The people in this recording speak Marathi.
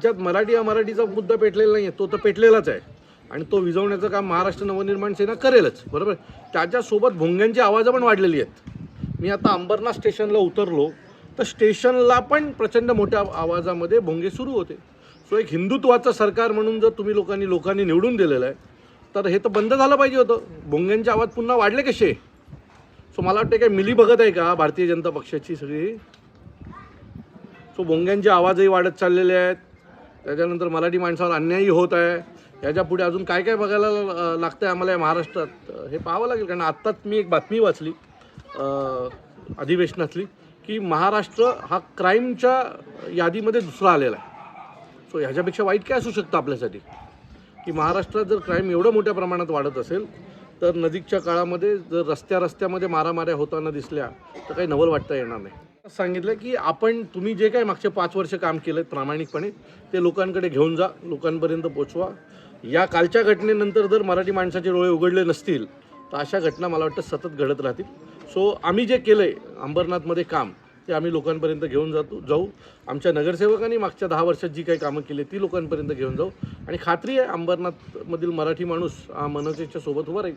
राज्यात मराठी हा मराठीचा मुद्दा पेटलेला नाही आहे तो तर पेटलेलाच आहे. आणि तो विझवण्याचं काम महाराष्ट्र नवनिर्माण सेना करेलच बरोबर? त्याच्यासोबत भोंग्यांची आवाजं पण वाढलेली आहेत. मी आता अंबरनाथ स्टेशनला उतरलो तर स्टेशनला पण प्रचंड मोठ्या आवाजामध्ये भोंगे सुरू होते. सो एक हिंदुत्वाचं सरकार म्हणून जर तुम्ही लोकांनी लोकांनी निवडून दिलेलं आहे तर हे तर बंद झालं पाहिजे होतं. भोंग्यांचे आवाज पुन्हा वाढले कसे? सो मला वाटतं काय मिली बघत आहे का भारतीय जनता पक्षाची सगळी? सो भोंग्यांचे आवाजही वाढत चाललेले आहेत. त्याच्यानंतर मराठी माणसावर अन्यायही होत आहे. ह्याच्या पुढे अजून काय काय बघायला लागतं आहे आम्हाला या महाराष्ट्रात? हे पाहावं लागेल कारण आत्ताच मी एक बातमी वाचली अधिवेशनातली की महाराष्ट्र हा क्राईमच्या यादीमध्ये दुसरा आलेला आहे. सो ह्याच्यापेक्षा वाईट काय असू शकतं आपल्यासाठी? की महाराष्ट्रात जर क्राईम एवढं मोठ्या प्रमाणात वाढत असेल तर नजीकच्या काळामध्ये जर रस्त्या रस्त्यामध्ये मारामाऱ्या होताना दिसल्या तर काही नवल वाटता येणार नाही. सांगितलं की आपण तुम्ही जे काही मागचे पाच वर्ष काम केलं प्रामाणिकपणे ते लोकांकडे घेऊन जा लोकांपर्यंत पोचवा. या कालच्या घटनेनंतर जर मराठी माणसाचे डोळे उघडले नसतील तर अशा घटना मला वाटतं सतत घडत राहतील. सो आम्ही जे केलं आहे अंबरनाथमध्ये काम ते आम्ही लोकांपर्यंत घेऊन जातो जाऊ. आमच्या नगरसेवकांनी मागच्या दहा वर्षात जी काही कामं केली ती लोकांपर्यंत घेऊन जाऊ. आणि खात्री आहे अंबरनाथमधील मराठी माणूस हा मनसेच्या सोबत उभा राहील.